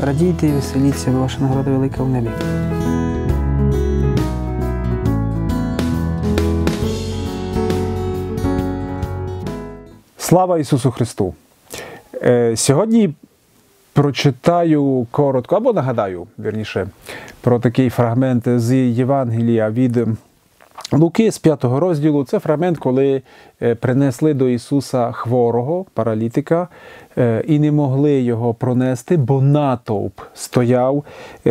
радійте і веселіться, бо ваша нагорода велика в небі. Слава Ісусу Христу! Е, Сьогодні прочитаю коротко, або нагадаю, вірніше, про такий фрагмент з Євангелія від Луки з 5 розділу. Це фрагмент, коли е, принесли до Ісуса хворого, паралітика, е, і не могли його пронести, бо натовп стояв е,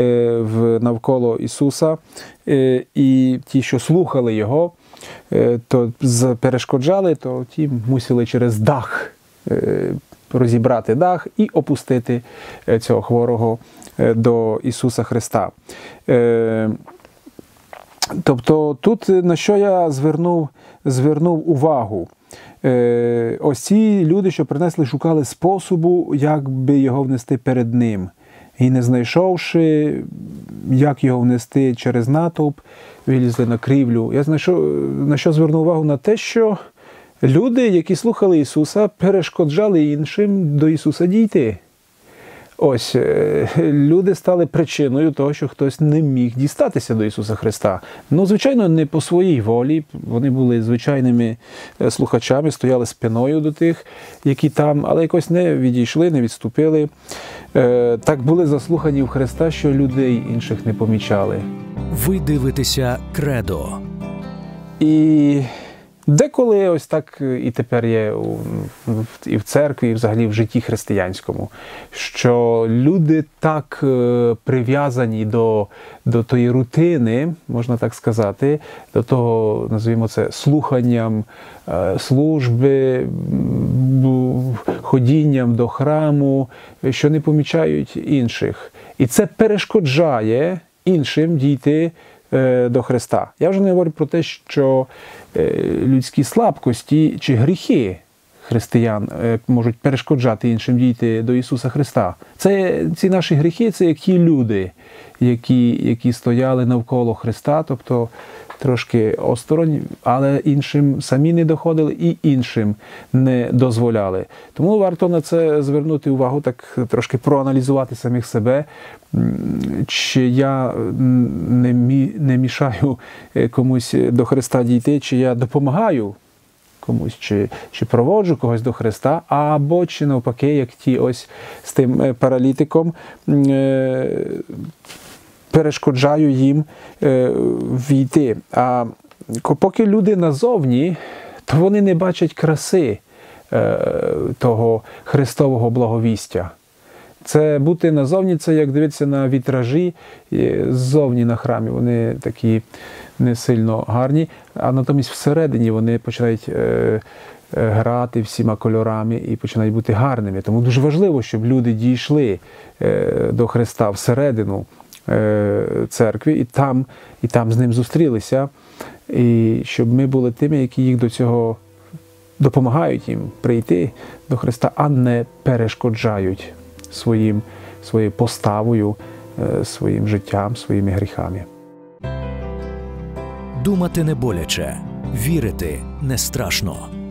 навколо Ісуса, і ті, що слухали Його, то перешкоджали, то ті мусили через дах розібрати дах і опустити цього хворого до Ісуса Христа. Е, Тобто тут е, на що я звернув, звернув увагу. Е, ось ці люди, що принесли, шукали способу, як би його внести перед ним. І не знайшовши, як його внести через натовп, вилізли на крівлю. Я знайшов, на що звернув увагу на те, що люди, які слухали Ісуса, перешкоджали іншим до Ісуса дійти. Ось е, люди стали причиною того, що хтось не міг дістатися до Ісуса Христа. Ну, звичайно, не по своїй волі. Вони були звичайними е, слухачами, стояли спиною до тих, які там, але якось не відійшли, не відступили. Е, Так були заслухані в Христа, що людей інших не помічали. Ви дивитеся Кредо. І деколи ось так і тепер є і в церкві, і взагалі в житті християнському, що люди так е, прив'язані до, до тої рутини, можна так сказати, до того, називаємо це слуханням е, служби, ходінням до храму, що не помічають інших. І це перешкоджає іншим дійти е, до Христа. Я вже не говорю про те, що е, людські слабкості чи гріхи християн е, можуть перешкоджати іншим дійти до Ісуса Христа. Це ці наші гріхи, це як ті люди, які, які стояли навколо Христа, тобто трошки осторонь, але іншим самі не доходили і іншим не дозволяли. Тому варто на це звернути увагу, так трошки проаналізувати самих себе, чи я не, мі, не мішаю е, комусь до Христа дійти, чи я допомагаю комусь, чи, чи проводжу когось до Христа, або чи навпаки, як ті ось з тим е, паралітиком. е, перешкоджаю їм е, війти. А поки люди назовні, то вони не бачать краси е, того Христового благовістя. Це бути назовні, це як дивитися на вітражі ззовні на храмі. Вони такі не сильно гарні, а натомість всередині вони починають е, е, грати всіма кольорами і починають бути гарними. Тому дуже важливо, щоб люди дійшли е, до Христа всередину церкви і там, і там з ним зустрілися, і щоб ми були тими, які їх до цього допомагають їм прийти до Христа, а не перешкоджають своїм, своєю поставою, е, своїм життям, своїми гріхами. Думати не боляче, вірити не страшно.